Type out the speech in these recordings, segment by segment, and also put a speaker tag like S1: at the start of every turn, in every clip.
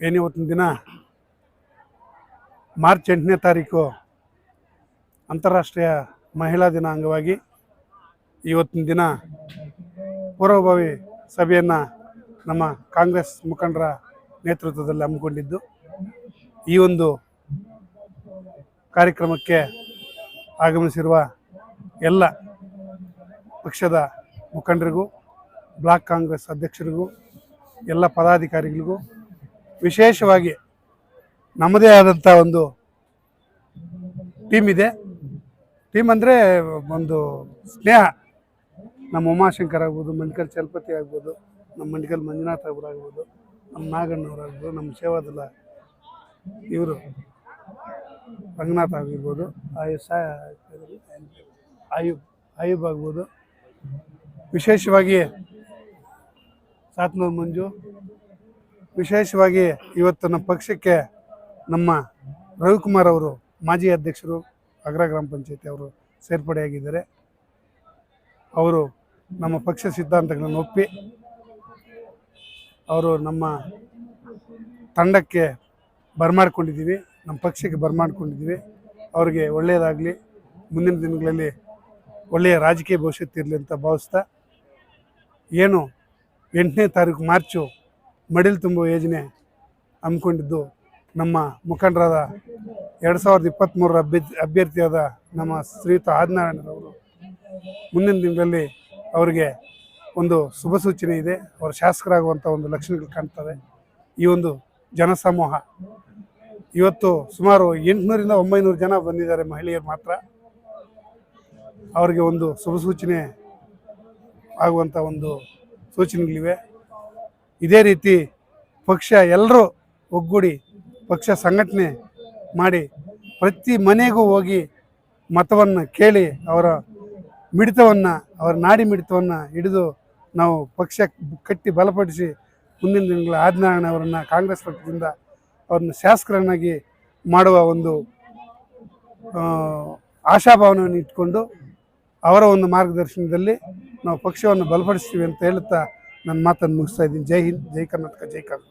S1: ಏನಿವತ್ತಿನ ದಿನ? ಮಾರ್ಚ್ ಎಂಟನೇ ತಾರೀಕು ಅಂತಾರಾಷ್ಟ್ರೀಯ ಮಹಿಳಾ ದಿನ ಅಂಗವಾಗಿ ಇವತ್ತಿನ ದಿನ ಪೂರ್ವಭಾವಿ ಸಭೆಯನ್ನು ನಮ್ಮ ಕಾಂಗ್ರೆಸ್ ಮುಖಂಡರ ನೇತೃತ್ವದಲ್ಲಿ ಹಮ್ಮಿಕೊಂಡಿದ್ದು. ಈ ಒಂದು ಕಾರ್ಯಕ್ರಮಕ್ಕೆ ಆಗಮಿಸಿರುವ ಎಲ್ಲ ಪಕ್ಷದ ಮುಖಂಡರಿಗೂ, ಬ್ಲಾಕ್ ಕಾಂಗ್ರೆಸ್ ಅಧ್ಯಕ್ಷರಿಗೂ ಎಲ್ಲ ಪದಾಧಿಕಾರಿಗಳಿಗೂ ವಿಶೇಷವಾಗಿ ನಮ್ಮದೇ ಆದಂಥ ಒಂದು ಟೀಮ್ ಇದೆ. ಟೀಮ್ ಅಂದರೆ ಒಂದು ಸ್ನೇಹ. ನಮ್ಮ ಉಮಾಶಂಕರ್ ಆಗ್ಬೋದು ಮಂಡಿಕಲ್ ಚಲಪತಿ ಆಗ್ಬೋದು, ನಮ್ಮ ಮಂಡಿಕಲ್ ಮಂಜುನಾಥ್ ಆಗ್ಬೋದು, ನಮ್ಮ ನಾಗಣ್ಣವರಾಗ್ಬೋದು ನಮ್ಮ ಸೇವಾದಲ್ಲ ಇವರು ರಂಗನಾಥ್ ಆಗಿರ್ಬೋದು ಆಯು ಆಯುಬ್ ಆಯುಬ್ ಆಗ್ಬೋದು. ವಿಶೇಷವಾಗಿ ಸಾತ್ನೂರು ಮಂಜು. ವಿಶೇಷವಾಗಿ ಇವತ್ತು ನಮ್ಮ ಪಕ್ಷಕ್ಕೆ ನಮ್ಮ ರವಿಕುಮಾರ್ ಅವರು ಮಾಜಿ ಅಧ್ಯಕ್ಷರು ಅಗ್ರ ಗ್ರಾಮ ಪಂಚಾಯತಿ ಅವರು ಸೇರ್ಪಡೆಯಾಗಿದ್ದಾರೆ. ಅವರು ನಮ್ಮ ಪಕ್ಷ ಸಿದ್ಧಾಂತಗಳನ್ನು ಒಪ್ಪಿ, ಅವರು ನಮ್ಮ ತಂಡಕ್ಕೆ ಬರಮಾಡ್ಕೊಂಡಿದ್ದೀವಿ ನಮ್ಮ ಪಕ್ಷಕ್ಕೆ ಬರಮಾಡ್ಕೊಂಡಿದ್ದೀವಿ ಅವರಿಗೆ ಒಳ್ಳೆಯದಾಗಲಿ, ಮುಂದಿನ ದಿನಗಳಲ್ಲಿ ಒಳ್ಳೆಯ ರಾಜಕೀಯ ಭವಿಷ್ಯತ್ತು ಇರಲಿ ಅಂತ ಭಾವಿಸ್ತಾ, ಏನು ಎಂಟನೇ ತಾರೀಕು ಮಾರ್ಚು ಮಡಿಲು ತುಂಬುವ ಯೋಜನೆ ಹಮ್ಮಿಕೊಂಡಿದ್ದು ನಮ್ಮ ಮುಖಂಡರಾದ ಎರಡು ಸಾವಿರದ ಇಪ್ಪತ್ತ್ಮೂರರ ಅಭ್ಯರ್ಥಿ ಅಭ್ಯರ್ಥಿಯಾದ ನಮ್ಮ ಶ್ರೀಯುತ ಆದಿನಾರಾಯಣರವರು. ಮುಂದಿನ ದಿನಗಳಲ್ಲಿ ಅವರಿಗೆ ಒಂದು ಶುಭ ಸೂಚನೆ ಇದೆ. ಅವರು ಶಾಸಕರಾಗುವಂಥ ಒಂದು ಲಕ್ಷಣಗಳು ಕಾಣ್ತವೆ. ಈ ಒಂದು ಜನಸಮೂಹ. ಇವತ್ತು ಸುಮಾರು ಎಂಟುನೂರಿಂದ ಒಂಬೈನೂರು ಜನ ಬಂದಿದ್ದಾರೆ ಮಹಿಳೆಯರು ಮಾತ್ರ. ಅವರಿಗೆ ಒಂದು ಶುಭ ಸೂಚನೆ ಆಗುವಂಥ ಒಂದು ಸೂಚನೆಗಳಿವೆ. ಇದೇ ರೀತಿ ಪಕ್ಷ ಎಲ್ಲರೂ ಒಗ್ಗೂಡಿ ಪಕ್ಷ ಸಂಘಟನೆ ಮಾಡಿ ಪ್ರತಿ ಮನೆಗೂ ಹೋಗಿ ಮತವನ್ನು ಕೇಳಿ ಅವರ ಮಿಡಿತವನ್ನು, ಅವರ ನಾಡಿ ಮಿಡಿತವನ್ನು ಹಿಡಿದು ನಾವು ಪಕ್ಷ ಕಟ್ಟಿ ಬಲಪಡಿಸಿ ಮುಂದಿನ ದಿನಗಳ ಆದಿನಾರಾಯಣ ಅವರನ್ನು ಕಾಂಗ್ರೆಸ್ ಪಕ್ಷದಿಂದ ಅವ್ರನ್ನ ಶಾಸಕರನ್ನಾಗಿ ಮಾಡುವ ಒಂದು ಆಶಾಭಾವನೆಯನ್ನು ಇಟ್ಕೊಂಡು ಅವರ ಒಂದು ಮಾರ್ಗದರ್ಶನದಲ್ಲಿ ನಾವು ಪಕ್ಷವನ್ನು ಬಲಪಡಿಸ್ತೀವಿ ಅಂತ ಹೇಳುತ್ತಾ ನನ್ನ ಮಾತನ್ನು ಮುಗಿಸ್ತಾ ಇದ್ದೀನಿ. ಜೈ ಹಿಂದ್, ಜೈ ಕರ್ನಾಟಕ, ಜೈ ಕಾಂಗ್ರೆಸ್.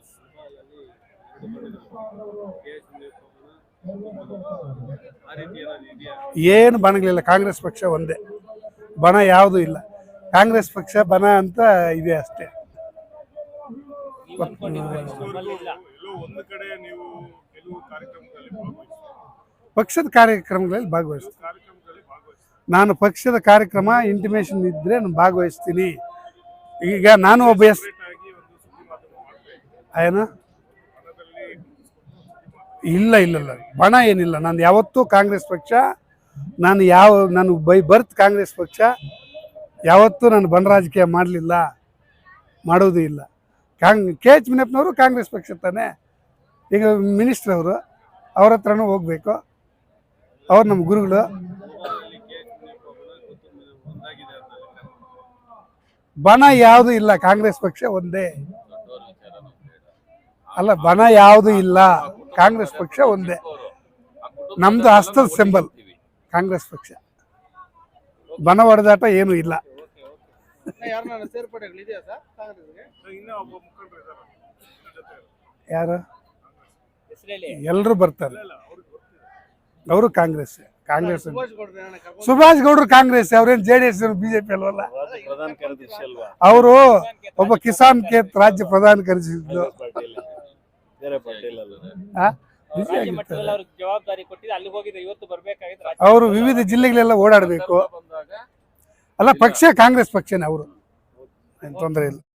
S1: ಏನು ಬಣಗಳಿಲ್ಲ, ಕಾಂಗ್ರೆಸ್ ಪಕ್ಷ ಒಂದೇ. ಬಣ ಯಾವುದೂ ಇಲ್ಲ. ಕಾಂಗ್ರೆಸ್ ಪಕ್ಷ ಬಣ ಅಂತ ಇದೆ ಅಷ್ಟೇ. ಪಕ್ಷದ ಕಾರ್ಯಕ್ರಮಗಳಲ್ಲಿ ಭಾಗವಹಿಸ್ತೀನಿ
S2: ಕಾರ್ಯಕ್ರಮದಲ್ಲಿ ಭಾಗವಹಿಸಿ
S1: ನಾನು ಪಕ್ಷದ ಕಾರ್ಯಕ್ರಮ ಇಂಟಿಮೇಷನ್ ಇದ್ದರೆ ನಾನು ಭಾಗವಹಿಸ್ತೀನಿ. ಈಗ ನಾನು ಒಬ್ಬ ಎಸ್ ಏನು? ಇಲ್ಲ ಇಲ್ಲ ಇಲ್ಲ. ಬಣ ಏನಿಲ್ಲ. ನಾನು ಯಾವತ್ತೂ ಕಾಂಗ್ರೆಸ್ ಪಕ್ಷ, ನಾನು ಯಾವ ನಾನು ಬೈ ಬರ್ತ್ ಕಾಂಗ್ರೆಸ್ ಪಕ್ಷ, ಯಾವತ್ತೂ ನಾನು ಬಣ ರಾಜಕೀಯ ಮಾಡಲಿಲ್ಲ. ಮಾಡೋದು ಇಲ್ಲ. ಕಾಂಗ್ ಕೆ ಎಚ್ ಮುನಿಯಪ್ಪನವರು ಕಾಂಗ್ರೆಸ್ ಪಕ್ಷ ತಾನೆ. ಈಗ ಮಿನಿಸ್ಟ್ರವರು ಅವ್ರ ಹತ್ರನೂ ಹೋಗಬೇಕು. ಅವ್ರು ನಮ್ಮ ಗುರುಗಳು. ಬಣ ಯಾವುದು ಇಲ್ಲ ಕಾಂಗ್ರೆಸ್ ಪಕ್ಷ ಒಂದೇ. ಅಲ್ಲ ಬಣ ಯಾವುದು ಇಲ್ಲ ಕಾಂಗ್ರೆಸ್ ಪಕ್ಷ ಒಂದೇ. ನಮ್ದು ಹಸ್ತದ ಸಿಂಬಲ್ ಕಾಂಗ್ರೆಸ್ ಪಕ್ಷ. ಬಣ ಹೊಡೆದಾಟ ಏನೂ ಇಲ್ಲ. ಯಾರು? ಎಲ್ಲರೂ ಬರ್ತಾರೆ. ಅವರು ಕಾಂಗ್ರೆಸ್ ಕಾಂಗ್ರೆಸ್
S3: ಸುಭಾಷ್ ಗೌಡ್ರು
S1: ಕಾಂಗ್ರೆಸ್ ಅವ್ರೇನ್ ಜೆ ಡಿ ಎಸ್ ಬಿಜೆಪಿ ಅಲ್ವಲ್ಲ?
S4: ಪ್ರಧಾನ ಕಾರ್ಯದರ್ಶಿ ಅಲ್ವಾ?
S1: ಅವರು ಒಬ್ಬ ಕಿಸಾನ್ ಕೇತ್ ರಾಜ್ಯ ಪ್ರಧಾನ
S5: ಬರ್ಬೇಕಾಗಿತ್ತು
S1: ಅವರು ವಿವಿಧ ಜಿಲ್ಲೆಗಳೆಲ್ಲ ಓಡಾಡಬೇಕು. ಅಲ್ಲ ಪಕ್ಷ ಕಾಂಗ್ರೆಸ್ ಪಕ್ಷನೇ ಅವರು. ತೊಂದರೆ ಇಲ್ಲ.